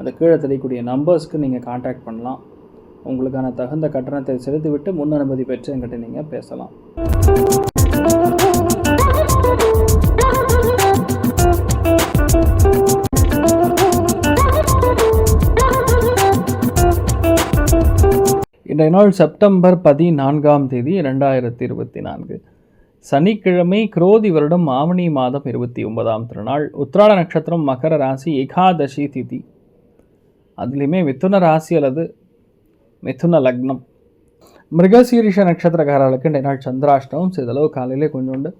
அந்த கீழே தெரியக்கூடிய நம்பர்ஸ்க்கு நீங்கள் காண்டாக்ட் பண்ணலாம். உங்களுக்கான தகுந்த கட்டணத்தை செலுத்திவிட்டு முன் அனுமதி பெற்று என்கிட்ட நீங்கள் பேசலாம். இன்றைய நாள் செப்டம்பர் பதினான்காம் தேதி ரெண்டாயிரத்தி இருபத்தி நான்கு சனிக்கிழமை குரோதி வருடம் ஆவணி மாதம் இருபத்தி ஒன்பதாம் திருநாள். உத்ராட நட்சத்திரம் மகர ராசி ஏகாதசி திதி. அதுலேயுமே மிதுன ராசி அல்லது மிதுன லக்னம். மிருகசீரிஷ நட்சத்திரக்காரர்களுக்கு இன்றைய நாள் சந்திராஷ்டமம். சிறிதளவு காலையிலே கொஞ்சோண்டு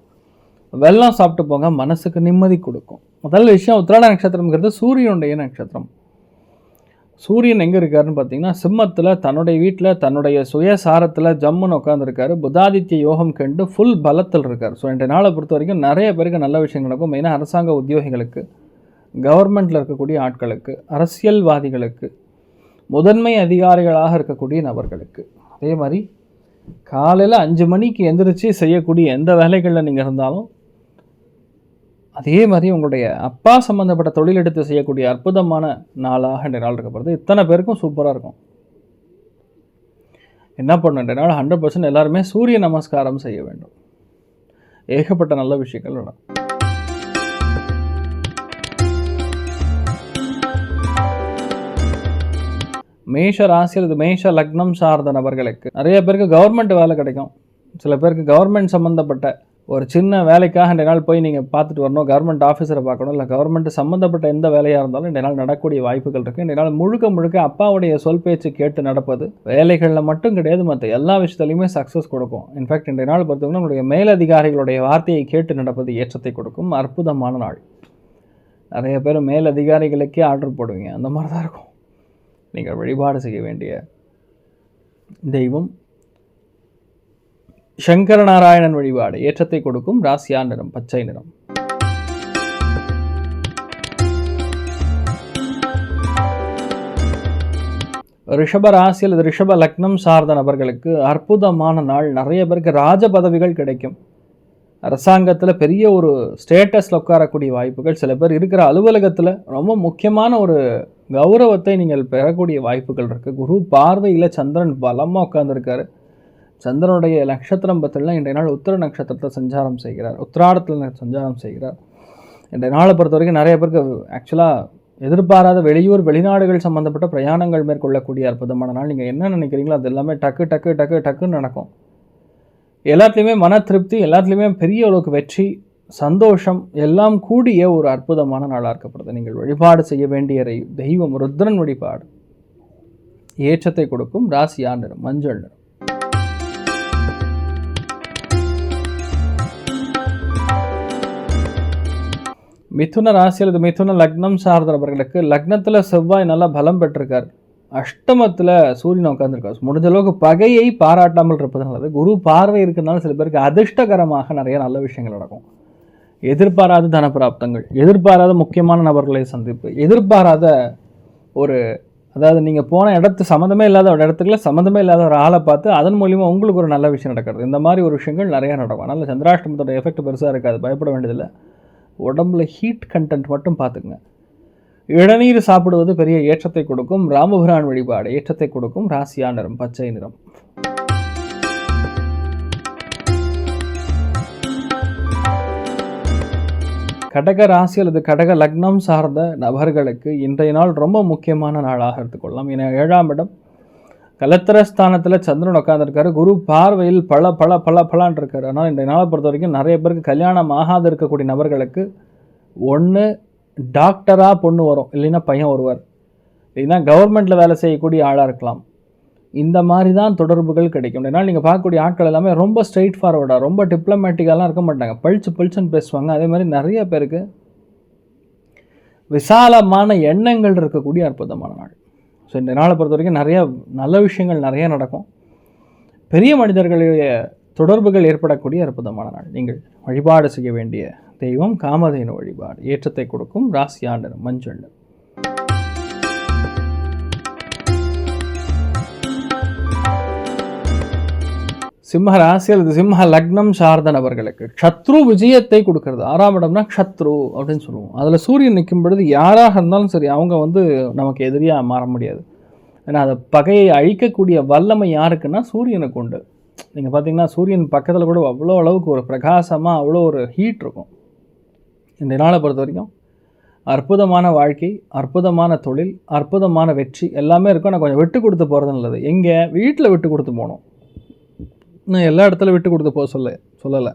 வெள்ளம் சாப்பிட்டு போங்க மனசுக்கு நிம்மதி கொடுக்கும். முதல் விஷயம் உத்திராட நட்சத்திரம்ங்கிறது சூரியனுடைய நட்சத்திரம். சூரியன் எங்கே இருக்காருன்னு பார்த்தீங்கன்னா சிம்மத்தில் தன்னுடைய வீட்டில் தன்னுடைய சுயசாரத்தில் ஜம்முன்னு உட்காந்துருக்காரு புதாதித்ய யோகம் கண்டு ஃபுல் பலத்தில் இருக்கார். ஸோ இன்றைய நாளை பொறுத்த வரைக்கும் நிறைய பேருக்கு நல்ல விஷயங்கள் நடக்கும். மெயினாக அரசாங்க உத்தியோகிகளுக்கு. கவர்மெண்ட்டில் இருக்கக்கூடிய ஆட்களுக்கு அரசியல்வாதிகளுக்கு முதன்மை அதிகாரிகளாக இருக்கக்கூடிய நபர்களுக்கு. அதே மாதிரி காலையில் அஞ்சு மணிக்கு எந்திரிச்சு செய்யக்கூடிய எந்த வேலைகளில் நீங்கள் இருந்தாலும் அதே மாதிரி உங்களுடைய அப்பா சம்மந்தப்பட்ட தொழில் எடுத்து செய்யக்கூடிய அற்புதமான நாளாக ரெண்டு நாள் இருக்கப்படுது இத்தனை பேருக்கும் சூப்பராக இருக்கும். என்ன பண்ண நாள் ஹண்ட்ரட் பர்சன்ட் எல்லாருமே சூரிய நமஸ்காரம் செய்ய வேண்டும். ஏகப்பட்ட நல்ல விஷயங்கள் நடக்கும். மேஷ ராசி அல்லது மேஷ லக்னம் சார்ந்த நபர்களுக்கு நிறைய பேருக்கு கவர்மெண்ட் வேலை கிடைக்கும். சில பேருக்கு கவர்மெண்ட் சம்மந்தப்பட்ட ஒரு சின்ன வேலைக்காக இந்த நாள் போய் நீங்கள் பார்த்துட்டு வரணும் கவர்மெண்ட் ஆஃபீஸரை பார்க்கணும். இல்லை கவர்மெண்ட் சம்மந்தப்பட்ட எந்த வேலையாக இருந்தாலும் இந்த நாள் நடக்கக்கூடிய வாய்ப்புகள் இருக்குது இந்த நாள் முழுக்க முழுக்க அப்பாவுடைய சொல் பேச்சு கேட்டு நடப்பது வேலைகளில் மட்டும் கிடையாது. மற்ற எல்லா விஷயத்துலையுமே சக்ஸஸ் கொடுக்கும். இன்ஃபேக்ட் இந்த நாள் பார்த்தீங்கன்னா உங்களுடைய மேலதிகாரிகளுடைய வார்த்தையை கேட்டு நடப்பது ஏற்றத்தை கொடுக்கும். அற்புதமான நாள். நிறைய பேர் மேலதிகாரிகளுக்கே ஆர்டர் போடுவீங்க. அந்த மாதிரி தான் இருக்கும். நீங்கள் வழிபாடு செய்ய வேண்டிய தெய்வம். சங்கரநாராயணன் வழிபாடு ஏற்றத்தை கொடுக்கும் ராசியா நிறம் பச்சை நிறம். ரிஷப ராசி அல்லது ரிஷப லக்னம் சார்ந்த நபர்களுக்கு அற்புதமான நாள். நிறைய பேருக்கு ராஜ பதவிகள் கிடைக்கும். அரசாங்கத்தில் பெரிய ஒரு ஸ்டேட்டஸில் உட்காரக்கூடிய வாய்ப்புகள் சில பேர் இருக்கிற அலுவலகத்தில் ரொம்ப முக்கியமான ஒரு கௌரவத்தை நீங்கள் பெறக்கூடிய வாய்ப்புகள் இருக்குது குரு பார்வையில் சந்திரன் பலமாக உட்காந்துருக்காரு சந்திரனுடைய நட்சத்திரம் பற்றிலாம் இன்றைய நாள் உத்தர நட்சத்திரத்தை சஞ்சாரம் செய்கிறார். உத்திராடத்தில் சஞ்சாரம் செய்கிறார். இன்றைய நாளை பொறுத்த வரைக்கும் நிறைய பேருக்கு ஆக்சுவலாக எதிர்பாராத வெளியூர் வெளிநாடுகள் சம்மந்தப்பட்ட பிரயாணங்கள் மேற்கொள்ளக்கூடிய அற்புதமான நாள். நீங்கள் என்ன நினைக்கிறீங்களோ அது எல்லாமே டக்கு டக்கு டக்கு டக்குன்னு நடக்கும். எல்லாத்துலேயுமே மன திருப்தி எல்லாத்துலேயுமே பெரிய அளவுக்கு வெற்றி சந்தோஷம் எல்லாம் கூடிய ஒரு அற்புதமான நாளாக இருக்கப்படுது நீங்கள் வழிபாடு செய்ய வேண்டிய தெய்வம் ருத்ரன் வழிபாடு. ஏற்றத்தை கொடுக்கும் ராசியா நிறம் மஞ்சள் நிறம். மிதுன ராசி அல்லது மிதுன லக்னம் சார்ந்தவர்களுக்கு லக்னத்தில் செவ்வாய் நல்லா பலம் பெற்றிருக்கார். அஷ்டமத்தில் சூரியன் உட்காந்துருக்கார் முடிஞ்ச அளவுக்கு பகையை பாராட்டாமல் இருப்பது நல்லது. குரு பார்வை இருக்கிறதுனால சில பேருக்கு அதிர்ஷ்டகரமாக நிறைய நல்ல விஷயங்கள் நடக்கும். எதிர்பாராத தனப்பிராப்தங்கள் எதிர்பாராத முக்கியமான நபர்களை சந்திப்பு எதிர்பாராத ஒரு அதாவது நீங்கள் போன இடத்து சம்மந்தமே இல்லாத ஒரு இடத்துக்குள்ள சம்மந்தமே இல்லாத ஒரு ஆளை பார்த்து அதன் மூலிமா உங்களுக்கு ஒரு நல்ல விஷயம் நடக்கிறது. இந்த மாதிரி ஒரு விஷயங்கள் நிறையா நடக்கும். அதனால் சந்திராஷ்டமத்தோட எஃபெக்ட் பெருசாக இருக்காது. பயப்பட வேண்டியதில்லை. உடம்புல ஹீட் கண்டென்ட் மட்டும் பார்த்துக்குங்க. இளநீர் சாப்பிடுவது பெரிய ஏற்றத்தை கொடுக்கும். ராமபுரான் வழிபாடு ஏற்றத்தை கொடுக்கும். ராசியா நிறம் பச்சை நிறம். கடக ராசி அல்லது கடக லக்னம் சார்ந்த நபர்களுக்கு இன்றைய நாள் ரொம்ப முக்கியமான நாளாக எடுத்துக்கொள்ளலாம் ஏன்னா ஏழாம் இடம் கலத்திரஸ்தானத்தில் சந்திரன் உட்காந்துருக்காரு குரு பார்வையில் பல பல பல பலான் இருக்காரு. ஆனால் இன்றைய நாளை பொறுத்த வரைக்கும் நிறைய பேருக்கு கல்யாணம் ஆகாது இருக்கக்கூடிய நபர்களுக்கு ஒன்று டாக்டராக பொண்ணு வரும். இல்லைன்னா பையன் வருவார் இல்லைன்னா கவர்மெண்ட்டில் வேலை செய்யக்கூடிய ஆளாக இருக்கலாம். இந்த மாதிரி தான் தொடர்புகள் கிடைக்கும். அதனால் நீங்கள் பார்க்கக்கூடிய ஆட்கள் எல்லாமே ரொம்ப ஸ்ட்ரெயிட் ஃபார்வர்டாக ரொம்ப டிப்ளமேட்டிக்காலாம் இருக்க மாட்டாங்க. பழிச்சு பழிச்சுன்னு பேசுவாங்க. அதே மாதிரி நிறைய பேருக்கு விசாலமான எண்ணங்கள் இருக்கக்கூடிய அற்புதமான நாள். ஸோ இந்த நாளை பொறுத்த வரைக்கும் நிறைய நல்ல விஷயங்கள் நிறைய நடக்கும். பெரிய மனிதர்களுடைய தொடர்புகள் ஏற்படக்கூடிய அற்புதமான நாள். நீங்கள் வழிபாடு செய்ய வேண்டிய தெய்வம் காமதேனு வழிபாடு. ஏற்றத்தை கொடுக்கும் ராசியாண்டர் மஞ்சள். சிம்ம ராசி அல்லது சிம்ம லக்னம் சார்ந்த நபர்களுக்கு சத்ரு விஜயத்தை கொடுக்கறது. ஆறாம் இடம்னா சத்ரு அப்படின்னு சொல்லுவோம். அதில் சூரியன் நிற்கும் பொழுது யாராக இருந்தாலும் சரி அவங்க வந்து நமக்கு எதிரியாக மாற முடியாது. ஏன்னா அந்த பகையை அழிக்கக்கூடிய வல்லமை யாருக்குன்னா சூரியனுக்கு உண்டு. நீங்கள் பார்த்தீங்கன்னா சூரியன் பக்கத்தில் கூட அவ்வளோ அளவுக்கு ஒரு பிரகாசமாக அவ்வளோ ஒரு ஹீட் இருக்கும். இந்த நாளை பொறுத்த வரைக்கும் அற்புதமான வாழ்க்கை அற்புதமான தொழில் அற்புதமான வெற்றி எல்லாமே இருக்கும். நான் கொஞ்சம் விட்டு கொடுத்து போகிறது நல்லது. எங்கே? வீட்டில் விட்டு கொடுத்து போகணும். நான் எல்லா இடத்துல விட்டு கொடுத்து போக சொல்ல சொல்லலை.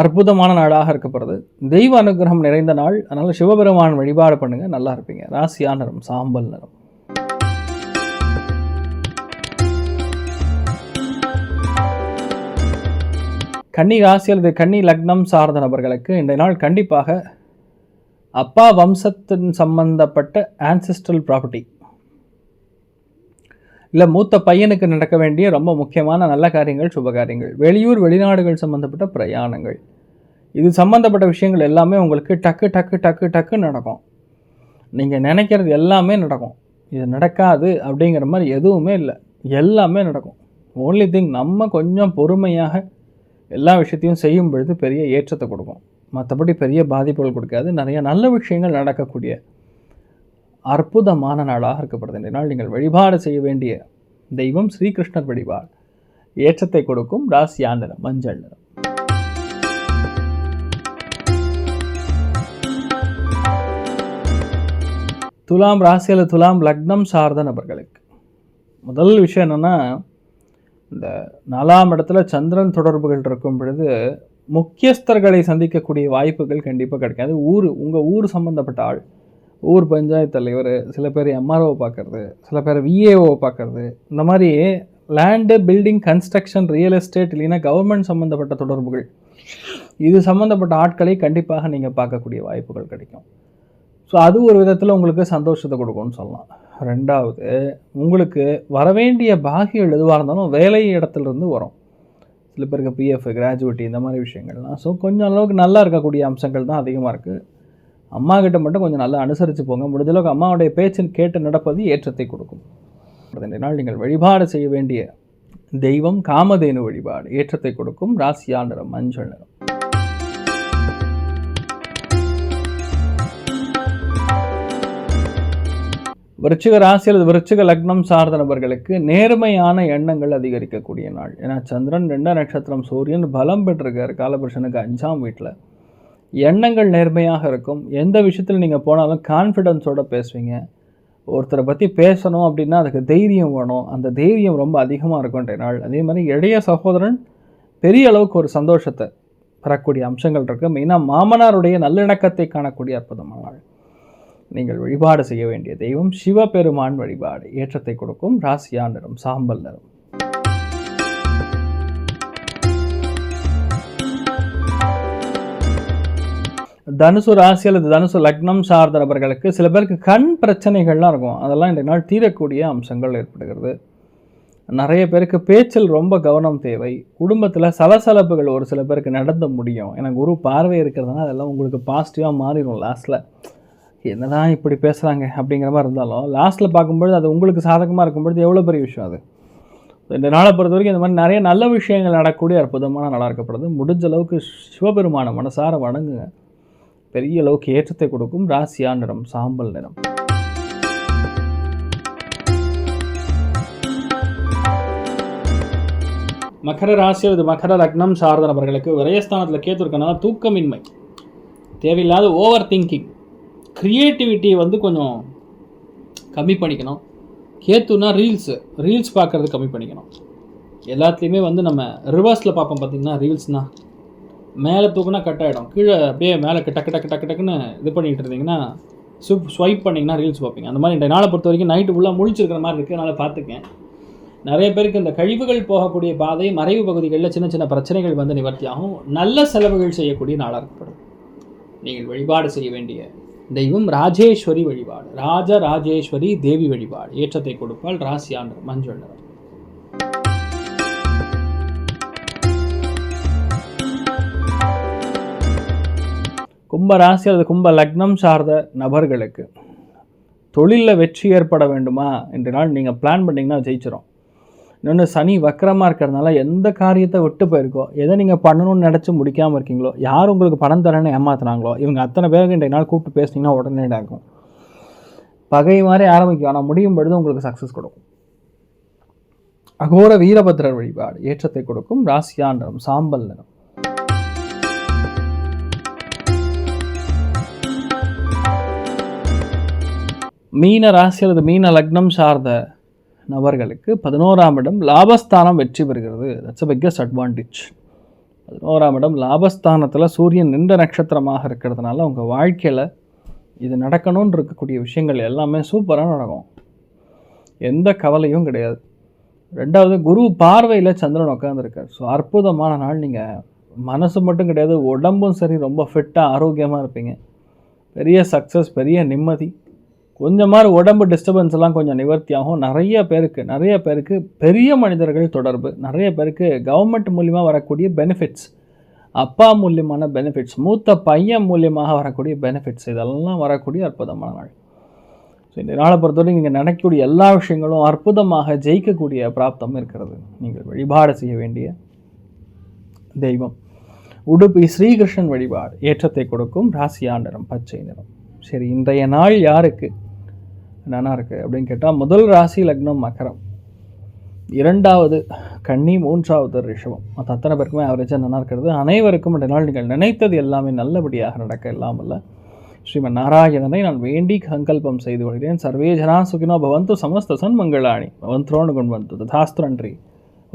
அற்புதமான நாளாக இருக்கப்படுறது தெய்வ அனுகிரகம் நிறைந்த நாள். அதனால் சிவபெருமான் வழிபாடு பண்ணுங்கள் நல்லா இருப்பீங்க. ராசியா நிறம் சாம்பல் நிறம். கன்னி ராசி அல்லது கன்னி லக்னம் சார்ந்த நபர்களுக்கு இன்றைய நாள் கண்டிப்பாக அப்பா வம்சத்தின் சம்பந்தப்பட்ட ஆன்சிஸ்ட்ரல் ப்ராப்பர்ட்டி இல்லை மூத்த பையனுக்கு நடக்க வேண்டிய ரொம்ப முக்கியமான நல்ல காரியங்கள் சுப காரியங்கள். வெளியூர் வெளிநாடுகள் சம்மந்தப்பட்ட பிரயாணங்கள். இது சம்மந்தப்பட்ட விஷயங்கள் எல்லாமே உங்களுக்கு டக்கு டக்கு டக்கு டக்கு நடக்கும். நீங்கள் நினைக்கிறது எல்லாமே நடக்கும். இது நடக்காது அப்படிங்கிற மாதிரி எதுவுமே இல்லை. எல்லாமே நடக்கும். ஓன்லி திங் நம்ம கொஞ்சம் பொறுமையாக எல்லா விஷயத்தையும் செய்யும் பொழுது பெரிய ஏற்றத்தை கொடுக்கும். மற்றபடி பெரிய பாதிப்புகள் கொடுக்காது. நிறைய நல்ல விஷயங்கள் நடக்கக்கூடிய அற்புதமான நாளாக இருக்கப்படுது இந்த நாள் நீங்கள் வழிபாடு செய்ய வேண்டிய தெய்வம் ஸ்ரீகிருஷ்ணர் வழிபாடு. ஏற்றத்தை கொடுக்கும் ராசியா நிறம் மஞ்சள் நிறம். துலாம் ராசியில் துலாம் லக்னம் சார்ந்த நபர்களுக்கு. முதல் விஷயம் என்னென்னா இந்த நாலாம் இடத்துல சந்திரன் தொடர்புகள் இருக்கும் பொழுது முக்கியஸ்தர்களை சந்திக்கக்கூடிய வாய்ப்புகள் கண்டிப்பாக கிடைக்காது. ஊர் உங்கள் ஊர் சம்மந்தப்பட்ட ஆள் ஊர் பஞ்சாயத்து தலைவர் சில பேர் எம்ஆர்ஓ பார்க்குறது சில பேர் விஏஓ பார்க்குறது இந்த மாதிரி land building construction real estate இல்லைன்னா கவர்மெண்ட் சம்மந்தப்பட்ட தொடர்புகள். இது சம்மந்தப்பட்ட ஆட்களை கண்டிப்பாக நீங்கள் பார்க்கக்கூடிய வாய்ப்புகள் கிடைக்கும். ஸோ அது ஒரு விதத்தில் உங்களுக்கு சந்தோஷத்தை கொடுக்கும்னு சொல்லலாம். ரெண்டாவது உங்களுக்கு வரவேண்டிய பாகியல் எதுவாக இருந்தாலும் வேலை இடத்துலேருந்து வரும். சில பேருக்கு பிஎஃப் கிராஜுவேட்டி இந்த மாதிரி விஷயங்கள்லாம். ஸோ கொஞ்சம் அளவுக்கு நல்லா இருக்கக்கூடிய அம்சங்கள் தான் அதிகமாக இருக்குது அம்மா கிட்ட மட்டும் கொஞ்சம் நல்லா அனுசரித்து போங்க. முடிஞ்சளவுக்கு அம்மாவுடைய பேச்சின் கேட்டு நடப்பது ஏற்றத்தை கொடுக்கும். ரெண்டு நாள் நீங்கள் வழிபாடு செய்ய வேண்டிய தெய்வம் காமதேனு வழிபாடு ஏற்றத்தை கொடுக்கும். ராசியா நிறம் மஞ்சள் நிறம். விருச்சிக ராசி அல்லது விருச்சிக லக்னம் சார்ந்த நபர்களுக்கு நேர்மையான எண்ணங்கள் அதிகரிக்கக்கூடிய நாள். ஏன்னா சந்திரன் ரெண்டாம் நட்சத்திரம் சூரியன் பலம் பெற்றிருக்கார். காலபுருஷனுக்கு அஞ்சாம் வீட்டில் எண்ணங்கள் நேர்மையாக இருக்கும். எந்த விஷயத்தில் நீங்கள் போனாலும் கான்ஃபிடென்ஸோடு பேசுவீங்க. ஒருத்தரை பற்றி பேசணும் அப்படின்னா அதுக்கு தைரியம் வேணும். அந்த தைரியம் ரொம்ப அதிகமாக இருக்கும்ன்ற நாள். அதே மாதிரி இளைய சகோதரன் பெரிய அளவுக்கு ஒரு சந்தோஷத்தை பெறக்கூடிய அம்சங்கள் இருக்குது மெயினாக மாமனாருடைய நல்லிணக்கத்தை காணக்கூடிய அற்புதமான நாள். நீங்கள் வழிபாடு செய்ய வேண்டிய தெய்வம் சிவபெருமான் வழிபாடு ஏற்றத்தை கொடுக்கும். ராசியா நிறம் சாம்பல் நிறம். தனுசு ராசி அல்லது தனுசு லக்னம் சார்ந்த நபர்களுக்கு சில பேருக்கு கண் பிரச்சனைகள்லாம் இருக்கும். அதெல்லாம் இந்த நாள் தீரக்கூடிய அம்சங்கள் ஏற்படுகிறது. நிறைய பேருக்கு பேச்சில் ரொம்ப கவனம் தேவை. குடும்பத்தில் சலசலப்புகள் ஒரு சில பேருக்கு நடத்த முடியும். ஏன்னா குரு பார்வை இருக்கிறதுனால அதெல்லாம் உங்களுக்கு பாசிட்டிவாக மாறிடும் லாஸ்ட்டில் என்னதான் இப்படி பேசுகிறாங்க அப்படிங்கிற மாதிரி இருந்தாலும் லாஸ்ட்டில் பார்க்கும்பொழுது அது உங்களுக்கு சாதகமாக இருக்கும்பொழுது எவ்வளோ பெரிய விஷயம் அது? இந்த நாளை பொறுத்த வரைக்கும் இந்த மாதிரி நிறைய நல்ல விஷயங்கள் நடக்கக்கூடிய அற்புதமான நல்லா இருக்கப்படுது. முடிஞ்ச அளவுக்கு சிவபெருமான மனசார வணங்குங்க. பெரிய அளவுக்கு ஏற்றத்தை கொடுக்கும் ராசியா நிறம் சாம்பல் நிறம். மகர ராசி அல்லது மகர லக்னம் சார்ந்த நபர்களுக்கு விரயஸ்தானத்தில் கேத்து இருக்கனால தூக்கமின்மை. தேவையில்லாத ஓவர் திங்கிங் க்ரியேட்டிவிட்டி வந்து கொஞ்சம் கம்மி பண்ணிக்கணும். கேத்துனா ரீல்ஸு ரீல்ஸ் பார்க்குறது கம்மி பண்ணிக்கணும். எல்லாத்துலேயுமே வந்து நம்ம ரிவர்ஸில் பார்ப்போம் பார்த்திங்கன்னா ரீல்ஸ்னால் மேலே தூக்குனா கட் ஆகிடும் கீழே அப்படியே மேலே டக்கு டக்கு டக்கு டக்குன்னு இது பண்ணிகிட்டு இருந்தீங்கன்னா சுப் ஸ்வைப் பண்ணிங்கன்னா ரீல்ஸ் பார்ப்பீங்க. அந்த மாதிரி நாளை பொறுத்த வரைக்கும் நைட்டு ஃபுல்லாக முழிச்சிருக்கிற மாதிரி இருக்குது அதனால் பார்த்துக்கேன் நிறைய பேருக்கு இந்த கழிவுகள் போகக்கூடிய பாதை மறைவு பகுதிகளில் சின்ன சின்ன பிரச்சனைகள் வந்து நிவர்த்தியாகும். நல்ல செலவுகள் செய்யக்கூடிய நாளாக இருக்கப்படும் நீங்கள் வழிபாடு செய்ய வேண்டிய தெய்வம் ராஜேஸ்வரி வழிபாடு. ராஜ ராஜேஸ்வரி தேவி வழிபாடு. ஏற்றத்தை கொடுப்பால் ராசியாண்டர் மஞ்சள் நிறம். கும்ப ராசி அல்லது கும்ப லக்னம் சார்ந்த நபர்களுக்கு தொழிலில் வெற்றி ஏற்பட வேண்டுமா என்ற நாள் நீங்கள் பிளான் பண்ணிங்கன்னா ஜெயிச்சிடும் இன்னொன்று சனி வக்கரமாக இருக்கிறதுனால எந்த காரியத்தை விட்டு போயிருக்கோ எதை நீங்கள் பண்ணணும்னு நினச்சி முடிக்காமல் இருக்கீங்களோ யார் உங்களுக்கு பணம் தரேன்னு ஏமாத்துனாங்களோ இவங்க அத்தனை பேருக்கு இன்றைய நாள் கூப்பிட்டு பேசுனீங்கன்னா உடனே ஆகும் பகை மாதிரி ஆரம்பிக்கும் ஆனால் முடியும் பொழுது உங்களுக்கு சக்ஸஸ் கொடுக்கும். அகோர வீரபத்ரர் வழிபாடு ஏற்றத்தை கொடுக்கும் ராசியாண்டனம் சாம்பல் நிறம். மீன ராசி அல்லது மீன லக்னம் சார்ந்த நபர்களுக்கு பதினோராம் இடம் லாபஸ்தானம் வெற்றி பெறுகிறது. தட்ஸ் அ பிக்கஸ்ட் அட்வான்டேஜ் பதினோராம் இடம் லாபஸ்தானத்தில் சூரியன் நின்ற நட்சத்திரமாக இருக்கிறதுனால உங்கள் வாழ்க்கையில் இது நடக்கணும்னு இருக்கக்கூடிய விஷயங்கள் எல்லாமே சூப்பராக நடக்கும். எந்த கவலையும் கிடையாது. ரெண்டாவது குரு பார்வையில் சந்திரன் உட்காந்துருக்கார் ஸோ அற்புதமான நாள். நீங்கள் மனசு மட்டும் கிடையாது உடம்பும் சரி ரொம்ப ஃபிட்டாக ஆரோக்கியமாக இருப்பீங்க. பெரிய சக்ஸஸ் பெரிய நிம்மதி. கொஞ்சமாக உடம்பு டிஸ்டர்பன்ஸ் எல்லாம் கொஞ்சம் நிவர்த்தி ஆகும் நிறைய பேருக்கு நிறைய பேருக்கு பெரிய மனிதர்கள் தொடர்பு. நிறைய பேருக்கு கவர்மெண்ட் மூலிமா வரக்கூடிய பெனிஃபிட்ஸ் அப்பா மூலியமான பெனிஃபிட்ஸ் மூத்த பையன் மூலியமாக வரக்கூடிய பெனிஃபிட்ஸ் இதெல்லாம் வரக்கூடிய அற்புதமான நாள். ஸோ இந்த நாளை பொறுத்தவரைக்கும் நீங்கள் நினைக்கக்கூடிய எல்லா விஷயங்களும் அற்புதமாக ஜெயிக்கக்கூடிய பிராப்தம் இருக்கிறது. நீங்கள் வழிபாடு செய்ய வேண்டிய தெய்வம். உடுப்பி ஸ்ரீகிருஷ்ணன் வழிபாடு. ஏற்றத்தை கொடுக்கும் ராசியா நிறம் பச்சை நிறம். சரி இன்றைய நாள் யாருக்கு? என்னன்னா இருக்குது அப்படின்னு கேட்டால் முதல் ராசி லக்னம் மக்கரம் இரண்டாவது கன்னி மூன்றாவது ரிஷபம். மற்ற அத்தனை பேருக்குமே ஆவரேஜாக நல்லா இருக்கிறது? அனைவருக்கும் இந்த நாள் நீங்கள் நினைத்தது எல்லாமே நல்லபடியாக நடக்க இல்லாமல் ஸ்ரீமன் நாராயணனை நான் வேண்டி சங்கல்பம் செய்து கொள்கிறேன். சர்வே ஜனா சுகினோ பவந்து சமஸ்த சன்மங்களாணி பவந்தோடு கொண்டு வந்து ததாஸ்து நன்றி.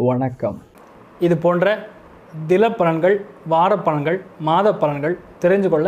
வணக்கம். இது போன்ற தில பலன்கள் வார பலன்கள் மாத பலன்கள் தெரிஞ்சு கொள்ள